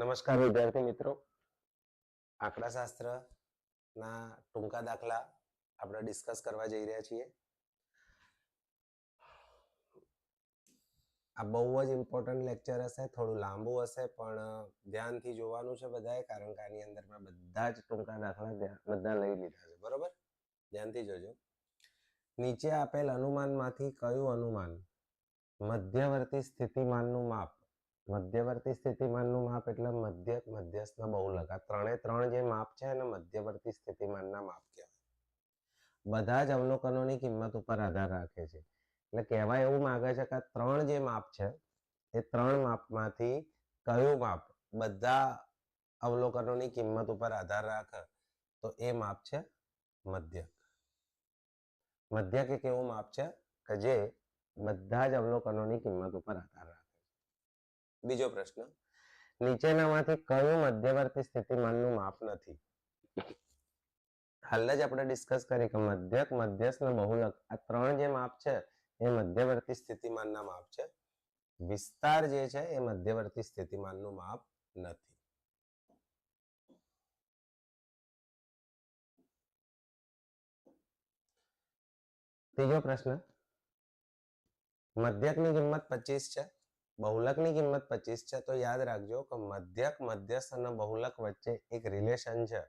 નમસ્કાર વિદ્યાર્થી મિત્રો આંકડાશાસ્ત્રના ટૂંકા દાખલા આપણે ડિસ્કસ કરવા જઈ રહ્યા છીએ આ બહુ જ ઇમ્પોર્ટન્ટ લેક્ચર હશે થોડું લાંબુ હશે પણ ધ્યાનથી જોવાનું છે બધાએ કારણ કે આની અંદર મેં બધા જ ટૂંકા દાખલા બધા લઈ લીધા છે બરોબર ધ્યાનથી જોજો નીચે આપેલ અનુમાનમાંથી કયું અનુમાન મધ્યવર્તી સ્થિતિમાનનું માપ મધ્યવર્તી સ્થિતિમાનનું માપ એટલે મધ્ય મધ્યસ્થના બહુ લગા ત્રણે ત્રણ જે માપ છે એને મધ્યવર્તી સ્થિતિમાનના માપ કહેવાય બધા જ અવલોકનોની કિંમત ઉપર આધાર રાખે છે એટલે કહેવાય એવું માગે છે કે ત્રણ જે માપ છે એ ત્રણ માપમાંથી કયું માપ બધા અવલોકનોની કિંમત ઉપર આધાર રાખે તો એ માપ છે મધ્યક મધ્યક એક એવું માપ છે કે જે બધા જ અવલોકનોની કિંમત ઉપર આધાર રાખે બીજો પ્રશ્ન નીચેનામાંથી કયું મધ્યવર્તી સ્થિતિમાનનું માપ નથી હાલ જ આપણે ડિસ્કસ કરી કે મધ્યક મધ્યસ્થ બહુલક આ ત્રણ જે માપ છે એ મધ્યવર્તી સ્થિતિમાનના માપ છે વિસ્તાર જે છે એ મધ્યવર્તી સ્થિતિમાનનું માપ નથી ત્રીજો પ્રશ્ન મધ્યકની કિંમત પચીસ છે બહુલકની કિંમત પચીસ છે તો યાદ રાખજો કે મધ્યક મધ્યસ્થ અને બહુલક વચ્ચે એક રિલેશન છે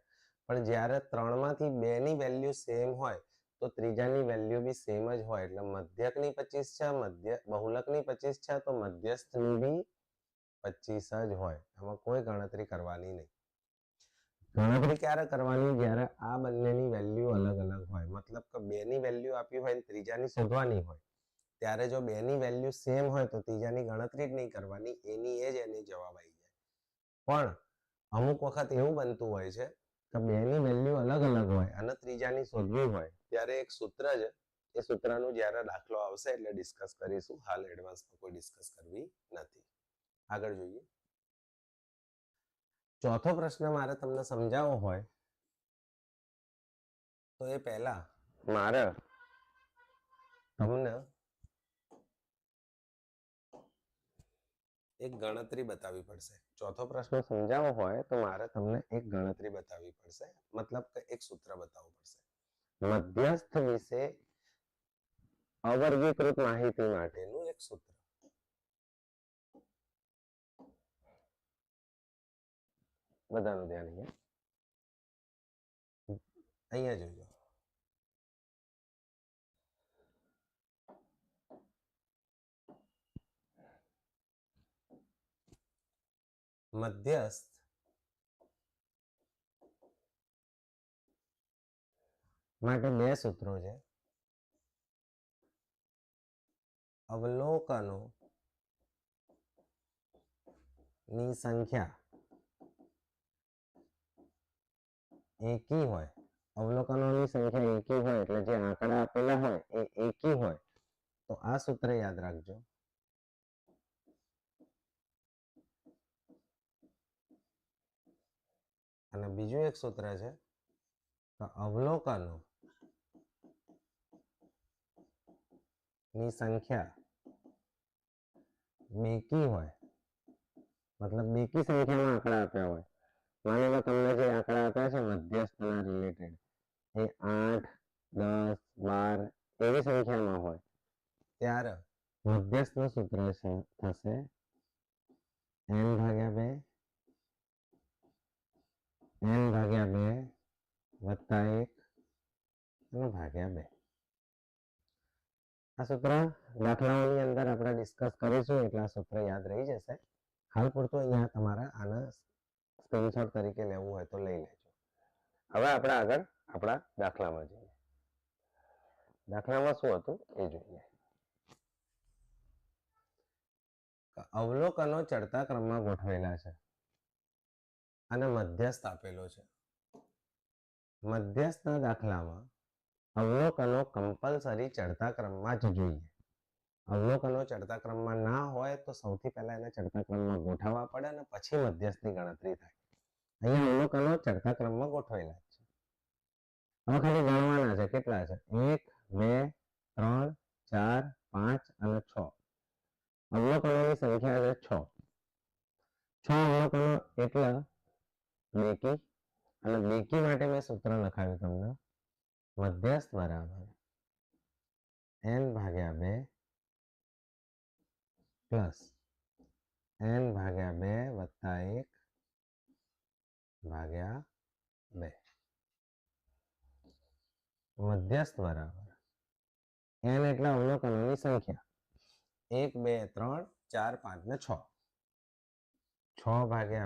પણ જ્યારે ત્રણમાંથી બેની વેલ્યુ સેમ હોય તો ત્રીજાની વેલ્યુ બી સેમ જ હોય એટલે મધ્યક ની પચીસ છે મધ્ય બહુલક ની પચીસ છે તો મધ્યસ્થ મધ્યસ્થની બી પચીસ જ હોય એમાં કોઈ ગણતરી કરવાની નહીં ગણતરી ક્યારે કરવાની જ્યારે આ બંનેની વેલ્યુ અલગ અલગ હોય મતલબ કે બેની વેલ્યુ આપી હોય ત્રીજાની શોધવાની હોય ત્યારે જો બેની વેલ્યુ સેમ હોય તો ત્રીજાની ગણતરી જ નહીં કરવાની એની એ જ એની જવાબ આવી જાય પણ અમુક વખત એવું બનતું હોય છે કે બેની વેલ્યુ અલગ અલગ હોય અને ત્રીજાની શોધવી હોય ત્યારે એક સૂત્ર છે એ સૂત્રનું જ્યારે દાખલો આવશે એટલે ડિસ્કસ કરીશું હાલ એડવાન્સમાં કોઈ ડિસ્કસ કરવી નથી આગળ જોઈએ ચોથો પ્રશ્ન મારે તમને સમજાવવો હોય તો એ પહેલા મારે તમને એક ગણતરી બતાવવી પડશે ચોથો પ્રશ્ન સમજાવવો હોય તો મારે તમને એક ગણતરી બતાવવી પડશે મતલબ કે એક સૂત્ર બતાવવું પડશે મધ્યસ્થ વિશે અવર્ગીકૃત માહિતી માટેનું એક સૂત્ર બધાનું ધ્યાન અહીંયા અહીંયા જોજો मध्यस्थ मानक नए सूत्रो छे अवलोकनों ની સંખ્યા n હોય અવલોકનો ની સંખ્યા n હોય એટલે જે આંકડા આપેલા હોય એ n હોય તો આ સૂત્ર યાદ રાખજો અને બીજું એક સૂત્ર છે અવલોકનો ની સંખ્યા બેકી હોય મતલબ બેકી સંખ્યામાં આંકડા આપ્યા હોય માની લો તમને જે આંકડા આપ્યા છે મધ્યસ્થના રિલેટેડ એ આઠ દસ બાર એવી સંખ્યામાં હોય ત્યારે મધ્યસ્થનું સૂત્ર છે થશે એમ ભાગ્યા બે એ ભાગ્યા મે વત્તા 1 નો ભાગ્યા મે આ સૂત્ર લાઠણાની અંદર આપણે ડિસ્કસ કરીશું એટલા સૂત્ર યાદ રહી જશે હાલ પૂરતો અહીંયા તમાર આના સ્પેનસર તરીકે લેવું હોય તો લઈ લેજો હવે આપણે આગળ આપણા દાખલામાં જઈએ દાખલામાં શું હતું એ જોઈએ અવલોકનો ચડતા ક્રમમાં ગોઠવેલા છે અને મધ્યસ્થ આપેલો છે મધ્યસ્થના દાખલામાં અવલોકનો કમ્પલસરી ચડતા ક્રમમાં જ જોઈએ અવલોકનો ચડતા ક્રમમાં ના હોય તો સૌથી પહેલા એને ચડતા ક્રમમાં ગોઠવવા પડે અને પછી મધ્યસ્થની ગણતરી થાય અહીંયા અવલોકનો ચડતા ક્રમમાં ગોઠવેલા છે હવે ખાલી ગણવાના છે કેટલા છે એક બે ત્રણ ચાર પાંચ અને છ અવલોકનોની સંખ્યા છે છ છ અવલોકનો એટલા बेकी मतलब सूत्र लखा तुम मध्यस्थ बराबर एन भाग्या प्लस एन भाग्या एक भाग्या मध्यस्थ बराबर एन एट अवलोकन संख्या एक बे त्र चार पांच ने छ छ भाग्या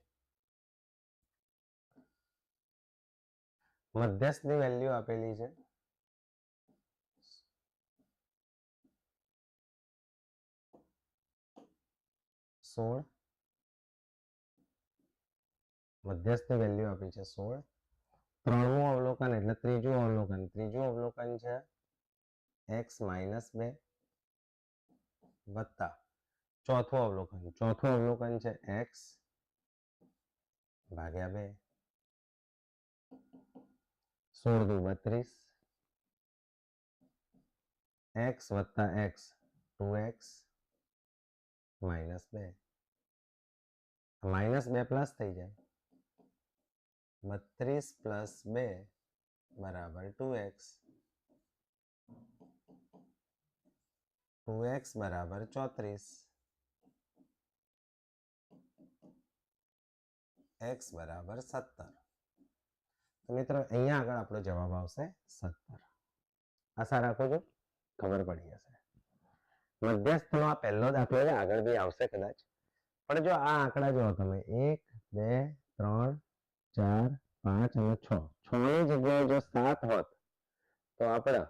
मध्यस्थ ने वेल्यू आपेली है मतलब अवलोकन एट तीज अवलोकन तीज अवलोकन एक्स माइनस बे अवलोकन चौथो अवलोकन एक्स भाग्या सोल दू बत्तीस एक्स वत्ता एक्स टू एक्स माइनस बे माइनस बे प्लस थी जाए बत्तीस प्लस बे बराबर टू एक्स टू एक्स बराबर चौतरीस एक्स बराबर सत्तर તો મિત્રો અહીંયા આગળ આપણો જવાબ આવશે સત્તર આશા રાખો છો ખબર પડી જશે મધ્યસ્થનો આ પહેલો દાખલો છે આગળ બી આવશે કદાચ પણ જો આ આંકડા જુઓ તમે એક બે ત્રણ ચાર પાંચ અને છ છ ની જગ્યાએ જો સાત હોત તો આપણે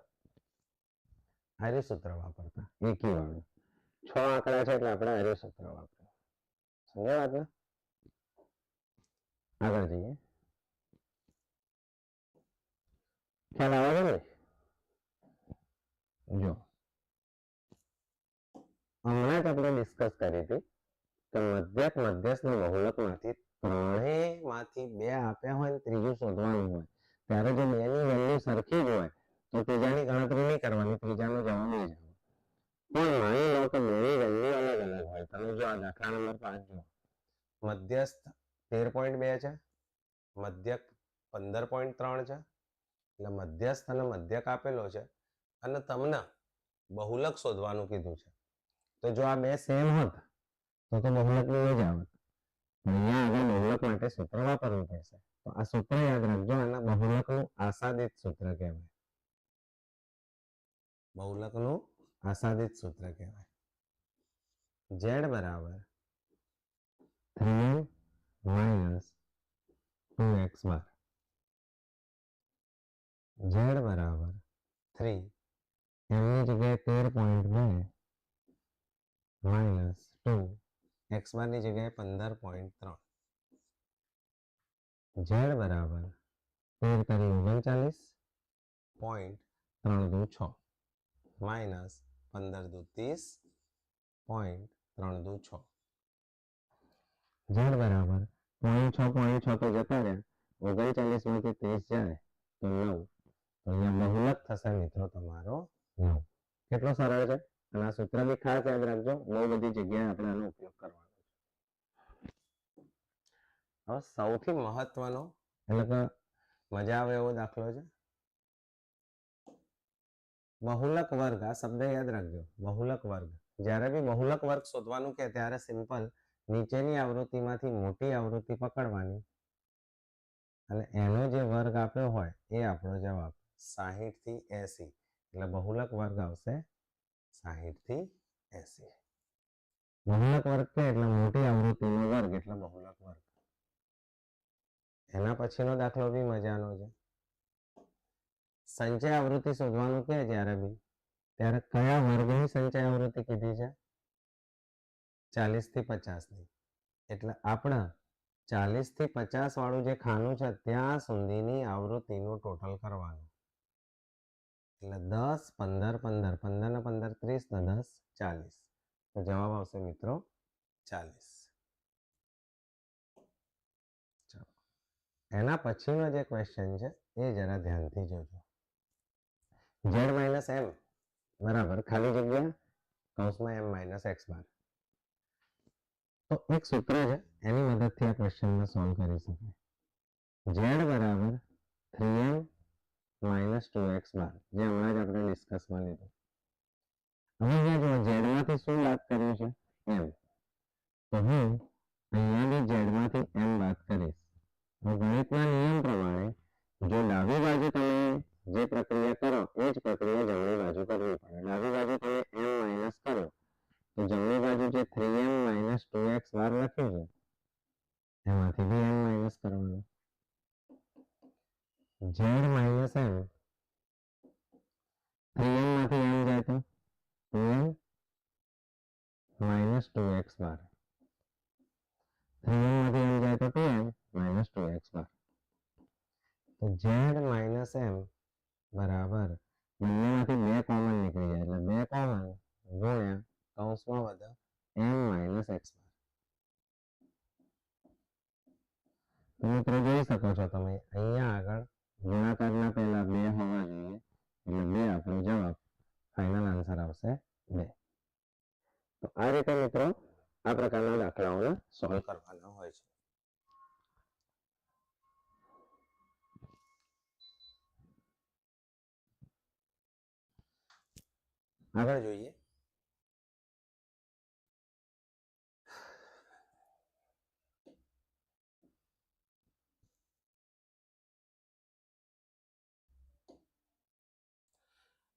હરિસૂત્ર વાપરતા એકી વાળું છ આંકડા છે એટલે આપણે હરિસૂત્ર વાપરતા સમજાય આગળ જઈએ ખ્યાલ આવે છે જો હમણાં જ આપણે ડિસ્કસ કરી હતી કે મધ્યક મધ્યસ્થના બહુલકમાંથી ત્રણેયમાંથી બે આપ્યા હોય ને ત્રીજું શોધવાનું હોય ત્યારે જો બેની વેલ્યુ સરખી જ હોય તો ત્રીજાની ગણતરી નહીં કરવાની ત્રીજાનો જવાબ નહીં જવાનો પણ માની લો કે બેની વેલ્યુ અલગ અલગ હોય તમે જો આ દાખલા નંબર પાંચ જુઓ મધ્યસ્થ તેર પોઈન્ટ બે છે મધ્યક પંદર પોઈન્ટ ત્રણ છે એટલે મધ્યસ્થ અને મધ્યક આપેલો છે અને તમને બહુલક શોધવાનું કીધું છે તો જો આ બે સેમ હોત તો તો બહુલકની જ આવત પણ અહીંયા આગળ બહુલક માટે સૂત્ર વાપરવું પડશે તો આ સૂત્ર યાદ રાખજો અને બહુલકનું આસાદિત સૂત્ર કહેવાય બહુલકનું આસાદિત સૂત્ર કહેવાય ઝેડ બરાબર three minus two x bar Z बराबर थ्री यानी जगह तेरह पॉइंट में माइनस टू एक्स बार की जगह पंद्रह पॉइंट त्र जेड बराबर तेर करी ओगचालीस पॉइंट त्रण दू छ माइनस पंदर दू तीस पॉइंट त्रण दू छ जेड बराबर पॉइंट छ पॉइंट छ तो जता रहा ओगचालीस में तीस जाए तो नौ તો અહીંયા બહુલક થશે મિત્રો તમારો નવ કેટલો સરળ છે અને આ સૂત્ર બી ખાસ યાદ રાખજો બહુ બધી જગ્યાએ આપણે આનો ઉપયોગ કરવાનો છે હવે સૌથી મહત્વનો એટલે કે મજા આવે એવો દાખલો છે બહુલક વર્ગ આ શબ્દ યાદ રાખજો બહુલક વર્ગ જ્યારે બી બહુલક વર્ગ શોધવાનું કે ત્યારે સિમ્પલ નીચેની આવૃત્તિમાંથી મોટી આવૃત્તિ પકડવાની અને એનો જે વર્ગ આપ્યો હોય એ આપણો જવાબ સાહીઠથી એંસી એટલે બહુલક વર્ગ આવશે સાહીઠથી એંસી બહુલક વર્ગ કે એટલે મોટી આવૃત્તિનો વર્ગ એટલે બહુલક વર્ગ એના પછીનો દાખલો બી મજાનો છે સંચય આવૃત્તિ શોધવાનું કે જ્યારે બી ત્યારે કયા વર્ગની સંચય આવૃત્તિ કીધી છે ચાલીસ થી પચાસ ની એટલે આપણા ચાલીસ થી પચાસ વાળું જે ખાનું છે ત્યાં સુધીની આવૃત્તિનું ટોટલ કરવાનું એટલે દસ પંદર પંદર પંદર ને પંદર ત્રીસ ને દસ ચાલીસ તો જવાબ આવશે મિત્રો ચાલીસ એના પછીનો જે ક્વેશ્ચન છે એ જરા ધ્યાનથી જોજો ઝેડ માઇનસ એમ બરાબર ખાલી જગ્યા કૌંસમાં એમ માઇનસ એક્સ બાર તો એક સૂત્ર છે એની મદદથી આ ક્વેશ્ચનને સોલ્વ કરી શકાય ઝેડ બરાબર three M minus two x bar જે હમણાં જ આપણે ડિસ્કસમાં લીધું હવે અહીંયા જો ઝેડમાંથી શું બાદ કર્યું છે એમ તો હું અહીંયા બી ઝેડમાંથી એમ બાદ કરીશ તો ગણિતના નિયમ પ્રમાણે જો ડાબી બાજુ તમે જે પ્રક્રિયા કરો એ જ પ્રક્રિયા आंसर बे तो आ रीते मित्रों आ प्रकार दाखलाओं सोल्व करने हो आगे जुए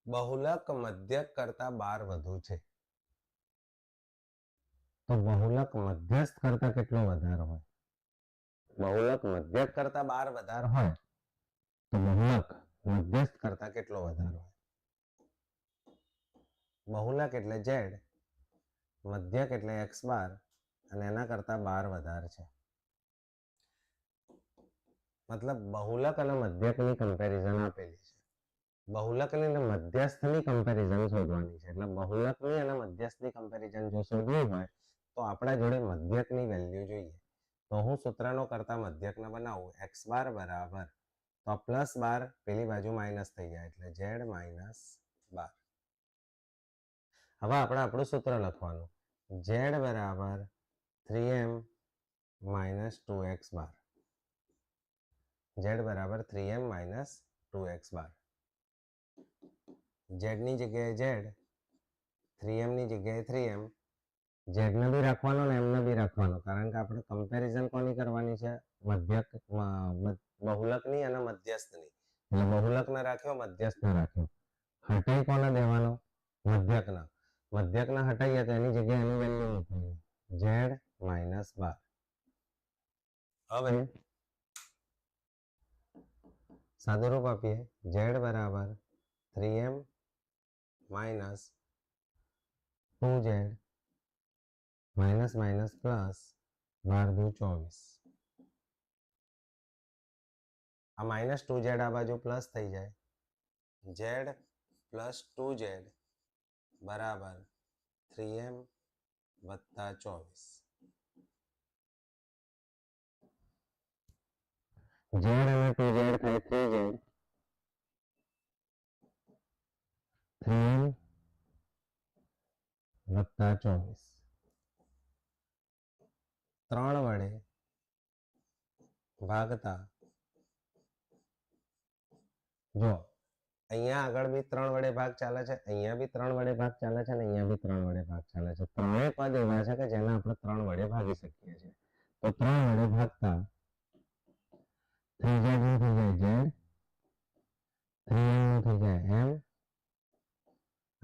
બહુલક મધ્યક કરતા બાર વધુ છે તો બહુલક મધ્યસ્થ કરતા કેટલો વધારે હોય બહુલક મધ્યક કરતા બાર વધારે હોય તો બહુલક મધ્યસ્થ કરતા કેટલો વધારે હોય બહુલક એટલે ઝેડ મધ્યક એટલે એક્સ બાર અને એના કરતા બાર વધારે છે મતલબ બહુલક અને મધ્યકની કમ્પેરિઝન આપેલી છે બહુલકની અને મધ્યસ્થની કમ્પેરિઝન શોધવાની છે એટલે બહુલકની અને મધ્યસ્થની કમ્પેરિઝન જો શોધવી હોય તો આપણા જોડે મધ્યકની વેલ્યુ જોઈએ તો હું સૂત્રનો કરતા મધ્યકને બનાવું એક્સ બાર બરાબર તો પ્લસ બાર પેલી બાજુ માઇનસ થઈ જાય એટલે ઝેડ માઇનસ બાર હવે આપણે આપણું સૂત્ર લખવાનું ઝેડ બરાબર three M minus two x bar Z બરાબર three M minus two x bar ઝેડની જગ્યાએ ઝેડ થ્રી એમની જગ્યાએ થ્રી એમ ઝેડને બી રાખવાનો ને એમને બી રાખવાનો કારણ કે આપણે કમ્પેરિઝન કોની કરવાની છે મધ્યક બહુલકની અને મધ્યસ્થની એટલે બહુલકને રાખ્યો મધ્યસ્થને રાખ્યો હટાઈ કોને દેવાનો મધ્યકને મધ્યકને હટાઈએ તો એની જગ્યાએ એનું વેલ્યુ મૂકવાની ઝેડ માઇનસ બાર હવે સાદુરૂપ આપીએ ઝેડ બરાબર three M minus 2z minus minus plus बार दो चौबीस आ माइनस टू जेड आ बाजू प्लस थी जाए जेड प्लस टू जेड बराबर थ्री एम वत्ता चौबीस जेड टू जेड थे थ्री जेड થ્રી એમ વત્તા ચોવીસ ત્રણ વડે ભાગતા જો અહીંયા આગળ બી ત્રણ વડે ભાગ ચાલે છે અહીંયા બી ત્રણ વડે ભાગ ચાલે છે અને અહીંયા બી ત્રણ વડે ભાગ ચાલે છે ત્રણેય પદ એવા છે કે જેને આપણે ત્રણ વડે ભાગી શકીએ છીએ તો ત્રણ વડે ભાગતા થ્રી ઝેડ થઈ જાય ઝેડ થ્રી એમ થઈ જાય એમ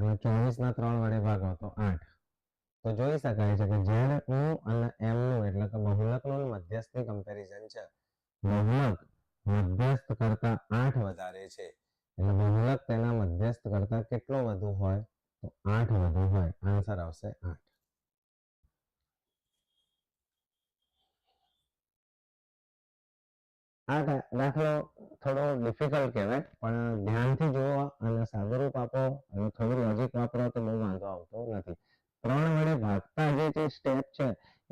એમાં ચોવીસના ત્રણ વડે ભાગો તો આઠ તો જોઈ શકાય છે કે ઝેડ નું અને એમ એટલે કે બહુલકનું મધ્યસ્થી કમ્પેરિઝન છે બહુલક મધ્યસ્થ કરતા આઠ વધારે છે એટલે બહુલક તેના મધ્યસ્થ કરતા કેટલો વધુ હોય તો આઠ વધુ હોય આન્સર આવશે આઠ આઠ દાખલો થોડો ડિફિકલ્ટ કહેવાય પણ ધ્યાનથી જોવો અને સાદુરૂપ આપો અને થોડું લોજિક વાપરો તો બહુ વાંધો આવતો નથી ત્રણ વડે ભાગતા જે તે સ્ટેપ છે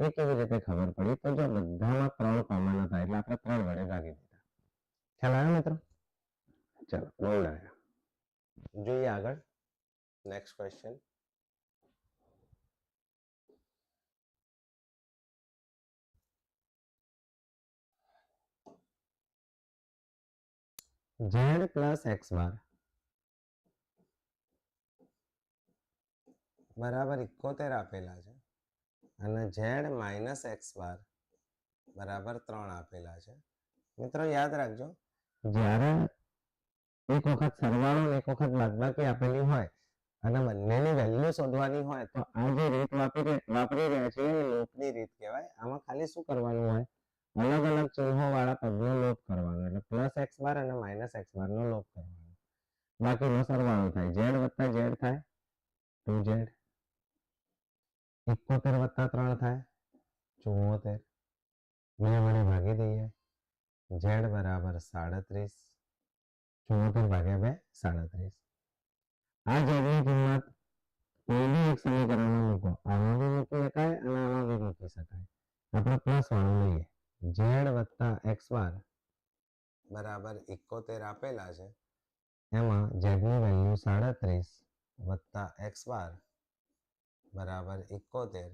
એ કેવી રીતે ખબર પડી તો જો બધામાં ત્રણ કોમન હતા એટલે આપણે ત્રણ વડે ભાગી દીધા ખ્યાલ આવ્યો મિત્રો બોલ બહુ જોઈએ આગળ next question Z plus x bar બરાબર ઇકોતેર આપેલા છે અને ઝેડ માઇનસ એક્સ બાર બરાબર ત્રણ આપેલા છે મિત્રો યાદ રાખજો જ્યારે એક વખત સરવાળો એક વખત બાદબાકી આપેલી હોય અને બંનેની વેલ્યુ શોધવાની હોય તો આ જે રીત વાપરી વાપરી રહ્યા છે એ લોકની રીત કહેવાય આમાં ખાલી શું કરવાનું હોય अलग अलग चिन्हों वाला पद लोप करवा plus x bar minus x bar ना लोप बाकी नो सरवाणो थे जेड वत्ता जेड थे टू जेड इकोतेर वत्ता त्रन थे चुम्बोतेर मैं वे भागी दी है जेड बराबर साड़ीस तीस भागे भाग्या बे साढ़ आ जेड की किमत कोई भी एक समीकरण में मूको आना भी मूकी है आना भी मूकी है अपने प्लस वाणू लीए जेड वत्ता एक्स बार बराबर इकोतेर आपेला है एम जेड वेल्यू साड़ीस वत्ता एक्स बार बराबर इकोतेर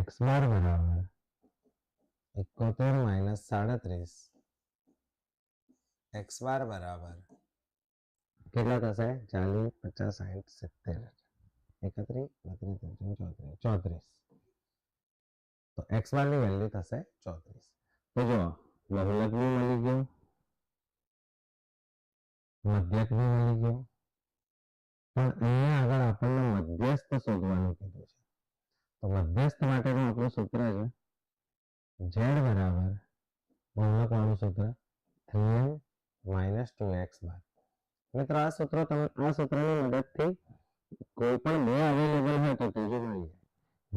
एक्स बार बराबर इकोतेर माइनस साड़ीस एक्स बार बराबर के चालीस पचास साइठ सीतेर एकत्र चौतरीस xy ની વેલ્યુ કેટ હશે 34 તો જો બહુલા ગણ લીધું મધ્યક ની વેલ્યુ લીધું અને અગાઉ આપણે મધ્યસ્થ શોધવાનું કીધું છે તો મધ્યસ્થ માટે નું સૂત્ર છે z = બહુલા નું સૂત્ર 3 - 2x મતલબ આ સૂત્ર તમે આ સૂત્ર ની મદદ થી કોઈ પણ વે અવેલેબલ મે કહી શકો છો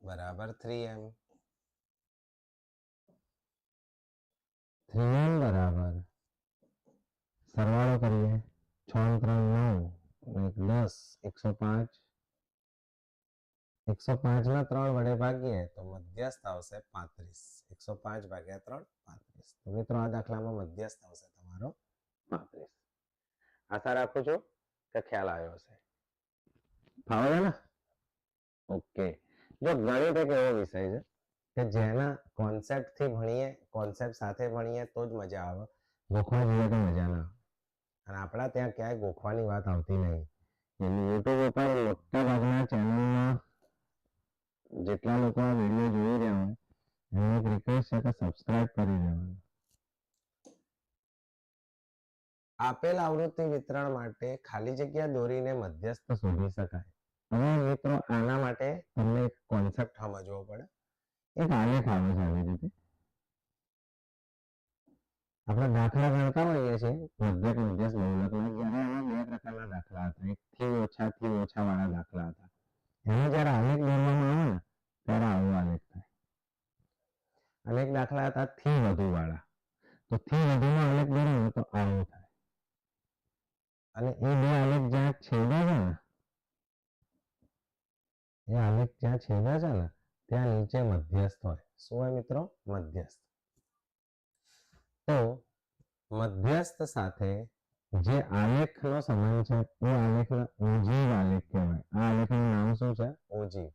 बराबर 3m 3 बराबर सरवालो करिए 6 + 3 9 + 10 105 105 ना 3 વડે ભાગીએ તો મધ્યસ્થ આવશે 35 105 / 3 35 તો મિત્રો આ દાખલામાં મધ્યસ્થ આવશે તમારો 35 આસા રાખો જો કખ્યાલ આવ્યો છે થાવા જ ના ઓકે જો ગણિત એક એવો વિષય છે કે જેના કોન્સેપ્ટથી ભણીએ કોન્સેપ્ટ સાથે ભણીએ તો જ મજા આવે ગોખવા જોઈએ તો મજા ના અને આપણા ત્યાં ક્યાંય ગોખવાની વાત આવતી નહીં એની યુટ્યુબ ઉપર મોટા ભાગના ચેનલમાં જેટલા લોકો આ વિડીયો જોઈ રહ્યા હોય એમને એક રિક્વેસ્ટ છે કે સબસ્ક્રાઇબ કરી દેવાનું આપેલ આવૃત્તિ વિતરણ માટે ખાલી જગ્યા દોરીને મધ્યસ્થ શોધી શકાય એ તો આના માટે તમને એક કોન્સેપ્ટ સમજવો પડે એક આને ખબર સાવી રીતે આપણો નાખરા ગણકા માંઈએ છે જેટની જેવો લખ લાગી જાય ને એમાં બે પ્રકારના દાખલા હતા એક થી ઓછા થી ઓછા વાળા દાખલા હતા એનો જરા આલેખનમાં જો નારા હોય આવે લખાય આલેખ દાખલા હતા થી વધુ વાળા તો થી વધુમાં આલેખ ગણ તો આ હોય થાય અને એ બે આલેખ જ્યાં છે દેવા છે એ આલેખ જ્યાં છેદા છે ને ત્યાં નીચે મધ્યસ્થ હોય શું હોય મિત્રો મધ્યસ્થ તો મધ્યસ્થ સાથે જે આલેખનો સંબંધ છે એ આલેખને ઓજીવ આલેખ કહેવાય આ આલેખનું નામ શું છે ઓજીવ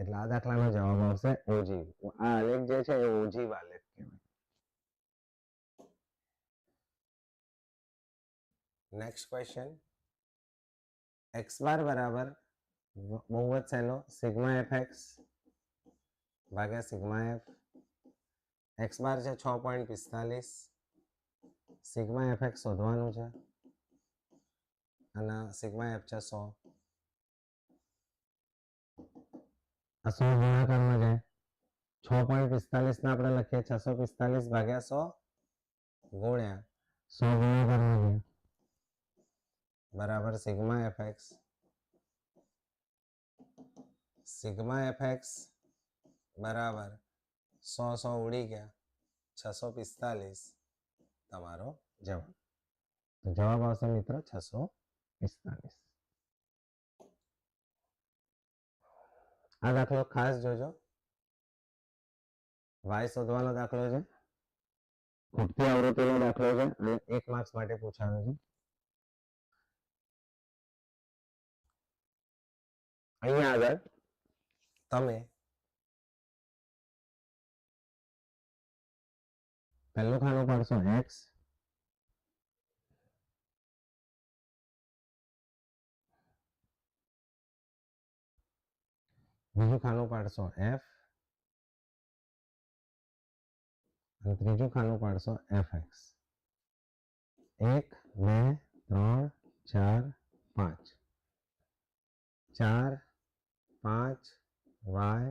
એટલે આ દાખલાનો જવાબ આવશે ઓજીવ આ આલેખ જે છે એ ઓજીવ આલેખ કહેવાય નેક્સ્ટ ક્વેશ્ચન એક્સ બાર બરાબર વ નું વેલ્યુ સિગ્મા fx ભાગ્યા સિગ્મા fx * 6.45 સિગ્મા fx શોધવાનું છે હાલો સિગ્મા fx છે 100 આ સો ભેગા કરવાના છે 6.45 ને આપણે લખ્યા 645 / 100 * 100 ભેગા કરવાના છે બરાબર સિગ્મા fx સિગ્મા એફએક્સ બરાબર સો સો ઉડી ગયા છસો પિસ્તાલીસ તમારો જવાબ જવાબ આવશે મિત્રો છસો પિસ્તાલીસ આ દાખલો ખાસ જોજો વાય શોધવાનો દાખલો છે ખૂટતી આવૃત્તિનો દાખલો છે અને એક માર્ક્સ માટે પૂછાનો છે અહીંયા આગળ તમે પહેલો ખાનો પાડશો એક્સ બીજો ખાનો પાડશો એફ અને ત્રીજો ખાનો પાડશો એફ એક્સ એક બે ત્રણ ચાર પાંચ ચાર પાંચ वाय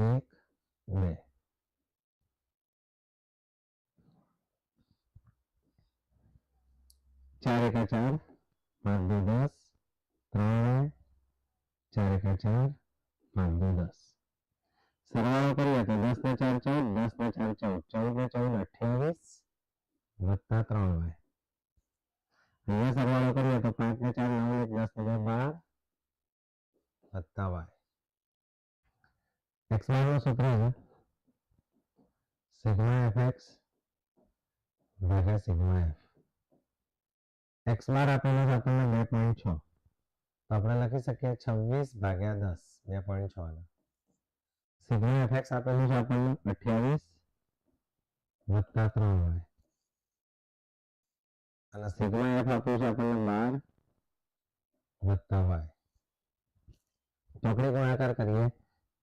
एक में चार का चार पांच दो दस त्रे चार का चार पांच दो दस सरवाड़ो करिए तो दस ने चार चौद दस ने चार चौद चौद ने चौद अठावीस वत्ता त्रन वाय अहरवाड़ो करिए तो पांच ने चार नौ एक दस ने बार वत्ता y x minus upon sigma f x भागा सिग्मा એફ એક્સ બાર આપેલો છે આપણને બે પોઈન્ટ છ તો આપણે લખી શકીએ છવ્વીસ ભાગ્યા દસ બે પોઈન્ટ છ ના સિગ્મા એફ એક્સ આપેલું છે આપણને અઠ્યાવીસ વત્તા ત્રણ વાય અને સિગ્મા એફ આપ્યું છે આપણને બાર વત્તા વાય ચોકડી ગુણાકાર કરીએ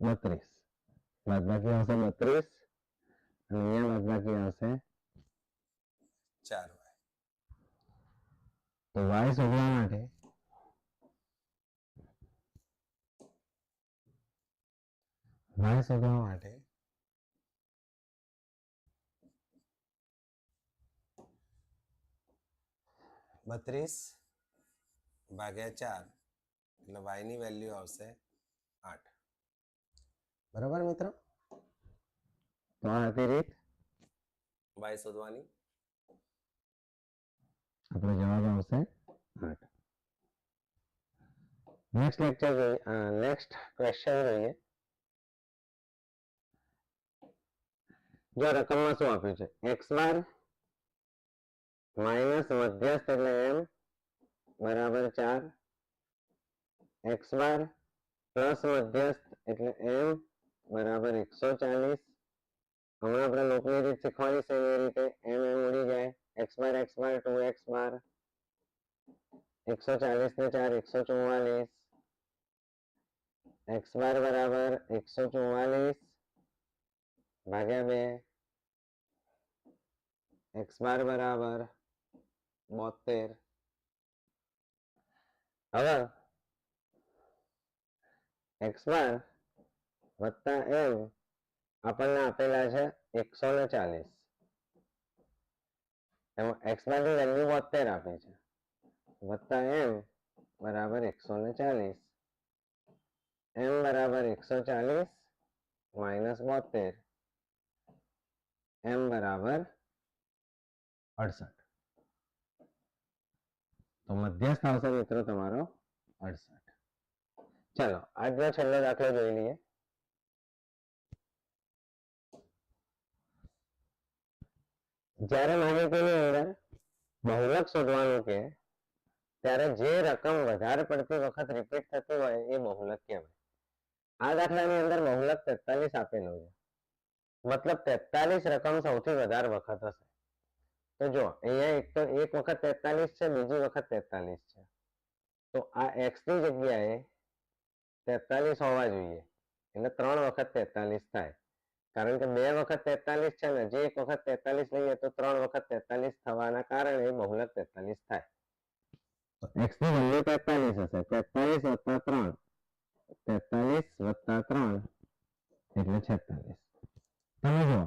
બત્રીસ બાદબાકી આવશે બત્રીસ અને અહીંયા બાદબાકી આવશે ચાર તો વાય શોધવા માટે વાય શોધવા માટે બત્રીસ ભાગ્યા ચાર એટલે વાયની વેલ્યુ આવશે बराबर मित्र तो जवाब नेक्स्ट लेक्चर नेक्स्ट क्वेश्चन जो रकम में शू आप एक्स बार माइनस मध्यस्थ एट एम बराबर चार एक्स बार प्लस मध्यस्थ एट मतलब एम बराबर एक सौ चालीस हम अपने लोग रीत शीखवाड़ी से ये रीते एम एम उड़ी जाए x bar x bar two x bar एक सौ चालीस ने चार एक सौ चौवालीस एक्स बार बराबर एक सौ चौवालीस भाग्या बे एक्स बार बराबर बोतेर हवा एक्स बार વત્તા એમ આપણને આપેલા છે એકસો ને ચાલીસ એમાં એક્સ બારની વેલ્યુ બોતેર આપે છે વત્તા એમ બરાબર એકસો ને ચાલીસ એમ બરાબર એકસો ચાલીસ માઇનસ બોતેર એમ બરાબર અડસઠ તો મધ્યસ્થ આવશે મિત્રો તમારો અડસઠ ચલો આજનો છેલ્લો દાખલો જોઈ લઈએ ज्यारे मानोगे ने होएगा बहुलक सोडवणो के त्यारे जे रकम वधार पडते वखत रिपीट થતો હોય એ મહોલક કેમ આ આઠાનાની અંદર મહોલક 47 સાથે નો છે મતલબ કે 43 रकम સૌથી વધારે વખત છે તો જો અહી એક તો એક વખત 43 છે બીજો વખત 43 છે તો આ x ની જગ્યાએ 43 સો હોય જોઈએ એટલે ત્રણ વખત 43 થાય कारण का नया વખત 43 છે નહી 43 નહી એ તો 3 વખત 43 થવાના કારણે મોહલક 43 થાય તો x ને વેલ્યુ કાઢતા પહેલેથી છે કે 43 + 3 એટલે x + 3 એટલે 63 સમજો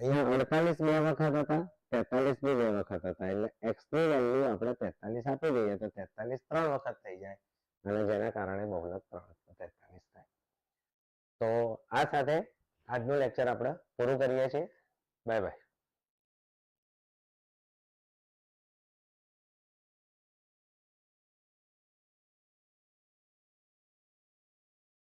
અહીં 48 માં વખત હતા 43 માં વખત હતા એટલે x તો આપણે 43 સાપે જઈએ તો 43 3 વખત થઈ જાય અને જેના કારણે મોહલક 43 થાય તો આ સાથે આજનો લેક્ચર આપણે પૂરું કરીએ છીએ બાય બાય